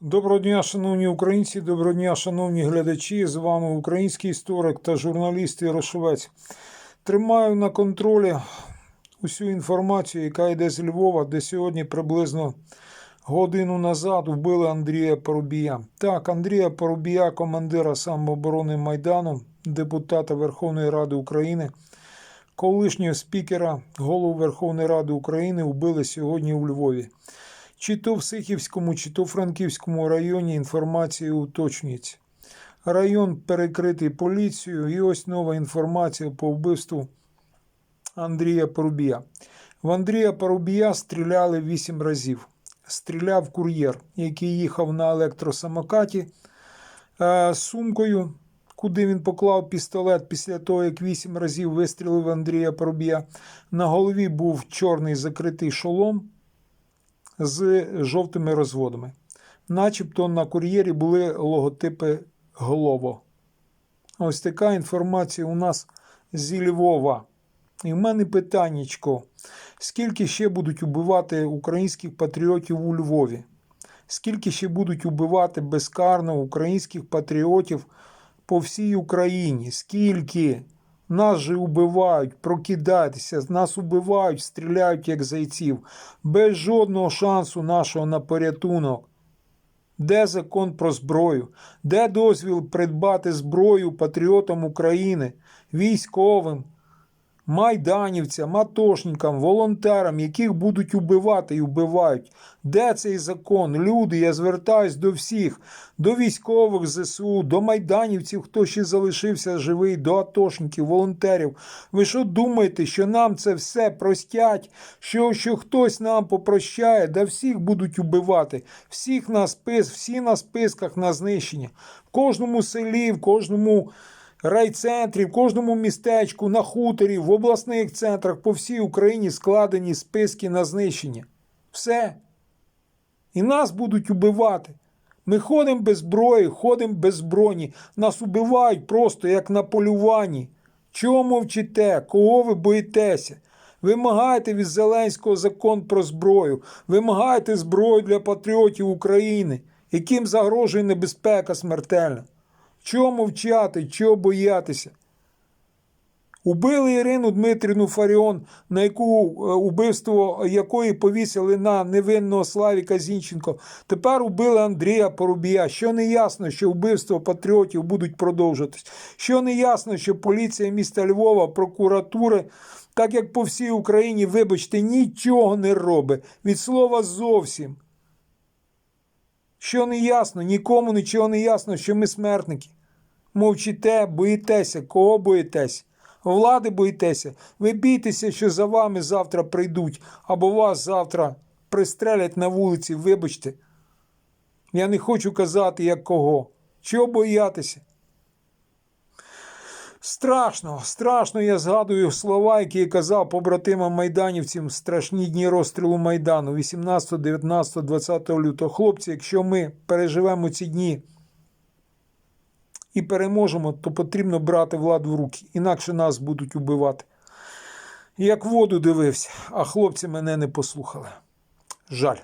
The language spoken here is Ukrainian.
Доброго дня, шановні українці, доброго дня, шановні глядачі. З вами український історик та журналіст Ярошовець. Тримаю на контролі усю інформацію, яка йде з Львова, де сьогодні приблизно годину назад вбили Андрія Порубія. Так, Андрія Порубія, командира самооборони Майдану, депутата Верховної Ради України, колишнього спікера, голову Верховної Ради України вбили сьогодні у Львові. Чи то в Сихівському, чи то в Франківському районі інформація уточнюється. Район перекритий поліцією, і ось нова інформація по вбивству Андрія Порубія. В Андрія Порубія стріляли вісім разів. Стріляв кур'єр, який їхав на електросамокаті е, з сумкою, куди він поклав пістолет після того, як вісім разів вистрілив Андрія Порубія. На голові був чорний закритий шолом з жовтими розводами. Начебто на кур'єрі були логотипи Глово. Ось така інформація у нас зі Львова. І в мене питаннячко. Скільки ще будуть убивати українських патріотів у Львові? Скільки ще будуть убивати безкарно українських патріотів по всій Україні? Скільки? Нас же убивають, прокидайтеся, нас убивають, стріляють як зайців, без жодного шансу нашого на порятунок. Де закон про зброю? Де дозвіл придбати зброю патріотам України, військовим, майданівцям, атошникам, волонтерам, яких будуть убивати і вбивають? Де цей закон? Люди, я звертаюсь до всіх, до військових ЗСУ, до майданівців, хто ще залишився живий, до атошників, волонтерів. Ви що думаєте, що нам це все простять, що, що хтось нам попрощає, да всіх будуть убивати, всіх на спис, всі на списках на знищення. В кожному селі, в кожному райцентрі, в кожному містечку, на хуторі, в обласних центрах по всій Україні складені списки на знищення. Все. І нас будуть убивати. Ми ходимо без зброї, ходимо без броні. Нас убивають просто як на полюванні. Чого мовчите? Кого ви боїтеся? Вимагайте від Зеленського закон про зброю, вимагайте зброю для патріотів України, яким загрожує небезпека смертельна. Чого мовчати, чого боятися? Убили Ірину Дмитрівну Фаріон, на яку е, убивство якої повісили на невинного Славіка Зінченко. Тепер убили Андрія Порубія. Що не ясно, що вбивства патріотів будуть продовжуватись. Що не ясно, що поліція міста Львова, прокуратури, так як по всій Україні, вибачте, нічого не робить. Від слова зовсім. Що не ясно, нікому нічого не ясно, що ми смертники. Мовчите, боїтеся, кого боїтеся? Влади боїтеся, ви бійтеся, що за вами завтра прийдуть, або вас завтра пристрелять на вулиці, вибачте. Я не хочу казати, як кого. Чого боятися? Страшно, страшно я згадую слова, які я казав побратимам майданівцям в страшні дні розстрілу Майдану 18, 19, 20 лютого. Хлопці, якщо ми переживемо ці дні і переможемо, то потрібно брати владу в руки, інакше нас будуть убивати. Як воду дивився, а хлопці мене не послухали. Жаль.